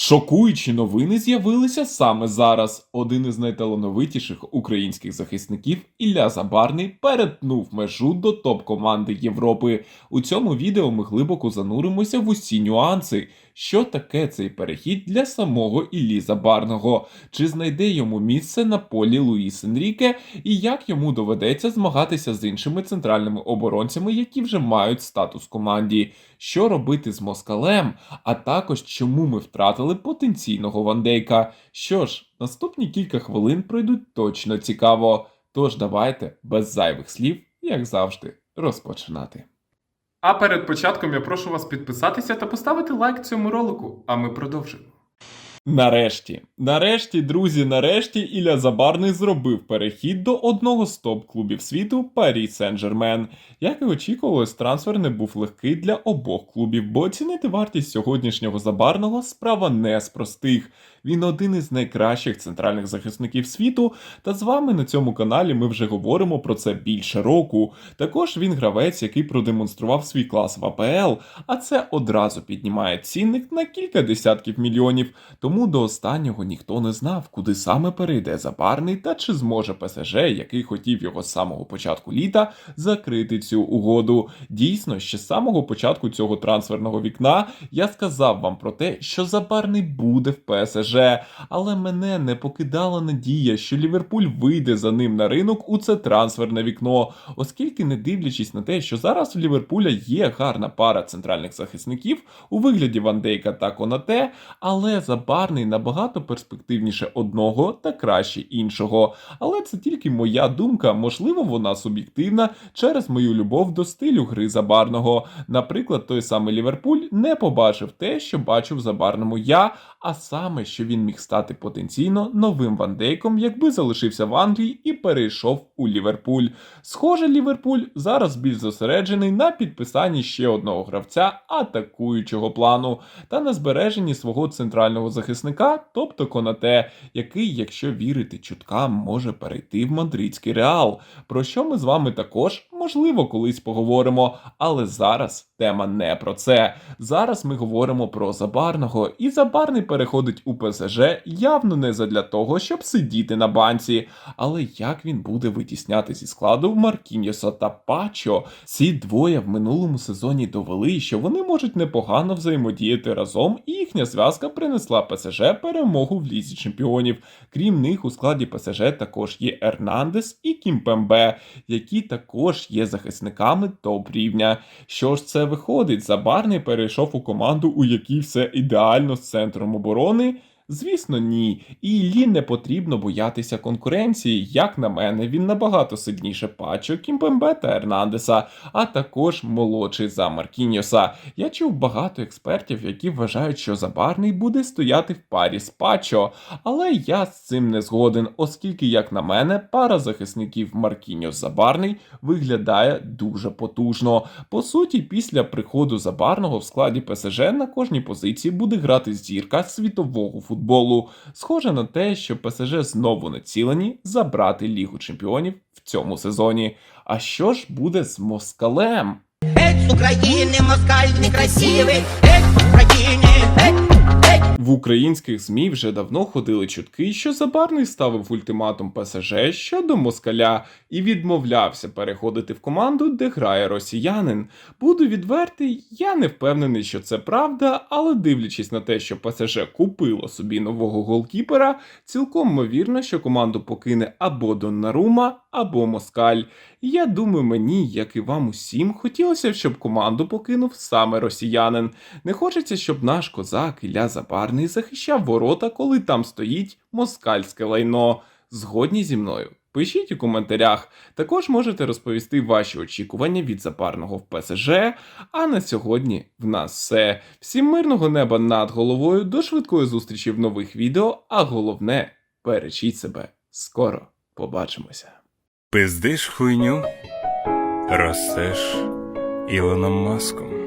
Шокуючі новини з'явилися саме зараз. Один із найталановитіших українських захисників Ілля Забарний перетнув межу до топ-команди Європи. У цьому відео ми глибоко зануримося в усі нюанси. Що таке цей перехід для самого Іллі Забарного? Чи знайде йому місце на полі Луїс Енріке, і як йому доведеться змагатися з іншими центральними оборонцями, які вже мають статус команді? Що робити з москалем? а також чому ми втратили потенційного вандейка. Що ж, наступні кілька хвилин пройдуть точно цікаво. Тож давайте без зайвих слів, як завжди, розпочинати. А перед початком я прошу вас підписатися та поставити лайк цьому ролику, а ми продовжимо. Нарешті, нарешті, друзі, нарешті Ілля Забарний зробив перехід до одного з топ-клубів світу Парі Сен-Жермен. Як і очікувалось, трансфер не був легкий для обох клубів, бо оцінити вартість сьогоднішнього забарного справа не з простих. Він один із найкращих центральних захисників світу, та з вами на цьому каналі ми вже говоримо про це більше року. Також він гравець, який продемонстрував свій клас в АПЛ, а це одразу піднімає цінник на кілька десятків мільйонів. Тому до останнього ніхто не знав, куди саме перейде забарний та чи зможе ПСЖ, який хотів його з самого початку літа, закрити цю угоду. Дійсно, ще з самого початку цього трансферного вікна я сказав вам про те, що забарний буде в ПСЖ, але мене не покидала надія, що Ліверпуль вийде за ним на ринок у це трансферне вікно, оскільки, не дивлячись на те, що зараз в Ліверпуля є гарна пара центральних захисників у вигляді Ван Дейка та Конате, але забарний набагато перспективніше одного та краще іншого. Але це тільки моя думка, можливо, вона суб'єктивна через мою любов до стилю гри забарного. Наприклад, той самий Ліверпуль не побачив те, що бачив забарному я, а саме, що він міг стати потенційно новим вандейком, якби залишився в Англії і перейшов у Ліверпуль. Схоже, Ліверпуль зараз більш зосереджений на підписанні ще одного гравця атакуючого плану та на збереженні свого центрального захисника, тобто Конате, який, якщо вірити чуткам, може перейти в мадридський реал. Про що ми з вами також можливо колись поговоримо, але зараз тема не про це. Зараз ми говоримо про забарного, і забарний переходить у ПСЖ явно не задля того, щоб сидіти на банці. Але як він буде витісняти зі складу Маркіньоса та Пачо? Ці двоє в минулому сезоні довели, що вони можуть непогано взаємодіяти разом, і їхня зв'язка принесла ПСЖ перемогу в лізі чемпіонів. Крім них, у складі ПСЖ також є Ернандес і Кімпембе, які також є захисниками топ рівня. Що ж це виходить? Забарний перейшов у команду, у якій все ідеально з центром оборони. Звісно, ні. І Іллі не потрібно боятися конкуренції. Як на мене, він набагато сильніше Пачо, Кімпембе та Ернандеса, а також молодший за Маркіньоса. Я чув багато експертів, які вважають, що Забарний буде стояти в парі з Пачо. Але я з цим не згоден, оскільки, як на мене, пара захисників Маркіньос Забарний виглядає дуже потужно. По суті, після приходу Забарного в складі ПСЖ на кожній позиції буде грати зірка світового футболу Схоже на те, що ПСЖ знову націлені забрати Лігу чемпіонів в цьому сезоні. А що ж буде з москалем? Эть, с Украины москаль некрасивый, Эть, с Украины, эть, эть. В українських ЗМІ вже давно ходили чутки, що Забарний ставив ультиматум ПСЖ щодо москаля і відмовлявся переходити в команду, де грає росіянин. Буду відвертий, я не впевнений, що це правда, але дивлячись на те, що ПСЖ купило собі нового голкіпера, цілком ймовірно, що команду покине або Доннарума, або Москаль. Я думаю, мені, як і вам усім, хотілося б, щоб команду покинув саме росіянин. Не хочеться, щоб наш козак Ілля Забарний захищав ворота, коли там стоїть москальське лайно. Згодні зі мною. Пишіть у коментарях. Також можете розповісти ваші очікування від запарного в ПСЖ. А на сьогодні в нас все. Всім мирного неба над головою. До швидкої зустрічі в нових відео. А головне, бережіть себе. Скоро побачимося. Пиздиш хуйню, ростеш Ілоном Маском.